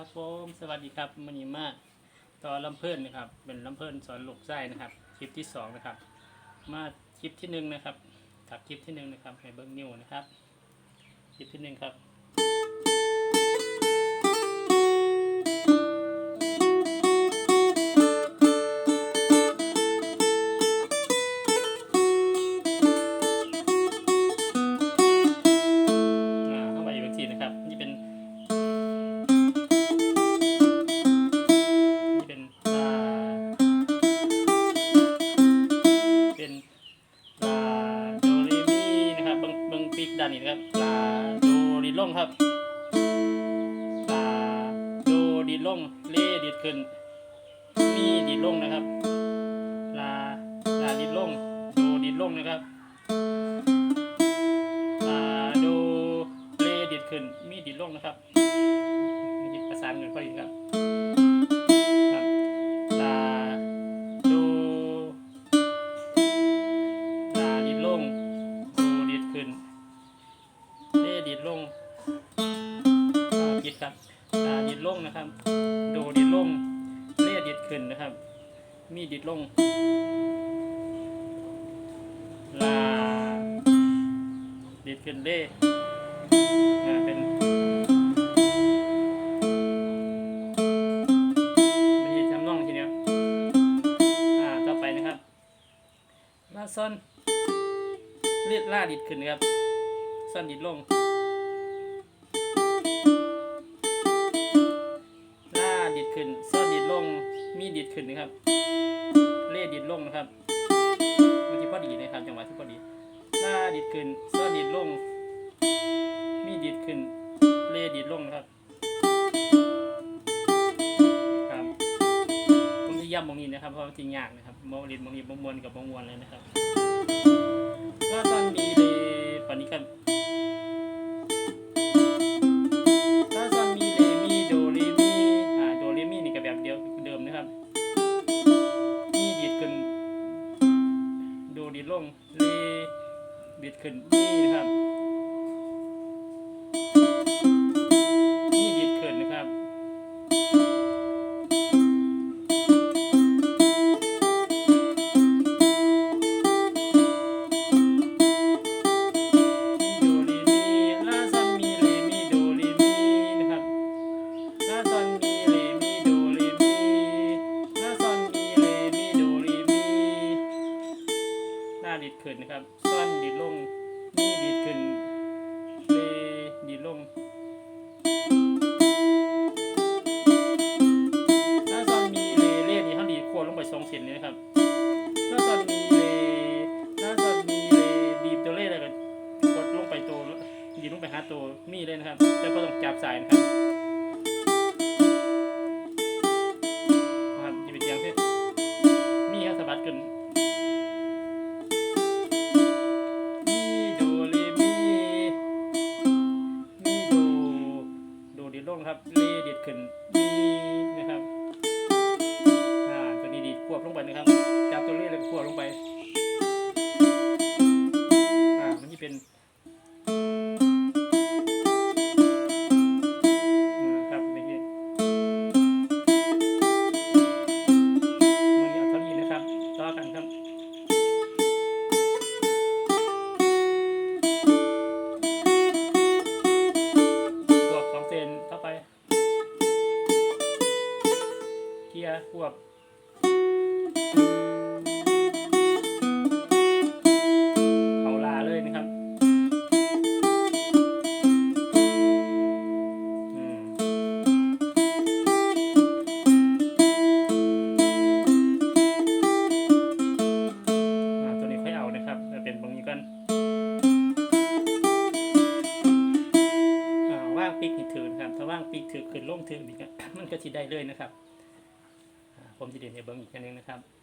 ครับผมสวัสดีครับมันีมาต่อลำเพิ่นนะครับ เป็นลำเพิ่นสอนลูกไส้นะครับ คลิปที่สองนะครับ มาคลิปที่หนึ่งนะครับถักคลิปที่หนึ่งนะครับให้เบิ้งนิ้วนะครับ คลิปที่หนึ่งครับ นนี้นะครับลาโดดีลงครับลาโดดีลงเลดิดขึ้น มีดิดลงนะครับ ดิดลงอ่าผิดครับลาดิดลงนะครับ โดดิดลงเล่ดิดขึ้นนะครับ มีดิดลงลาดิดขึ้นเลอ่าเป็นไม่ใช่จำนองทีเดียวอ่าต่อไปนะครับลาซ่อนเลียดล่าดิดขึ้นครับซ่อนดิดลง ขึ้นซ่อดิดลง มีดิดขึ้นนะครับ เล่ดิดลงนะครับบางทีพอดีนะครับจังหวะที่พอดีลาดิดขึ้นซ่อนดิดลง มีดิดขึ้น เล่ดิดลงนะครับครับผมจะย้ำตรงนี้นะครับเพราะจริงยากนะครับโมลินตรงนี้บมวนกับบมวนเลยนะครับก็ตอนมีเลยปาน ลงรีบิดขึ้นมีนะครับ ขึ้นนะครับซอนดิดลงมีดิดขึ้นเรดิดลงลาซอนมีเรเรนี่เขาดีดโค้ดลงไปสองเส้นเลยนะครับลาซอนมีเรลาซอนมีเรดีดตัวเล่เลยกันกดลงไปตัวยิงลงไปหาตัวมีเลยนะครับแล้วก็ต้องจับสายนะครับ ลงครับเรดิดขึ้นมีนะครับ อ่า ตัวนี้ดีดควบลงไปนะครับ จับตัวเรแล้วควบลงไป เกียร์บเขาลาเลยนะครับอืมตัวนี้ค่อยเอานะครับจะเป็นตรงนี้กันอ่าว่างปีกถือนะครับ ถ้าว่างปีกถือขึ้นล่งถือนี่ก็มันก็สิได้เลยนะครับ ผมจะเด่นในเบิ้งอีกอันหนึงนะครับ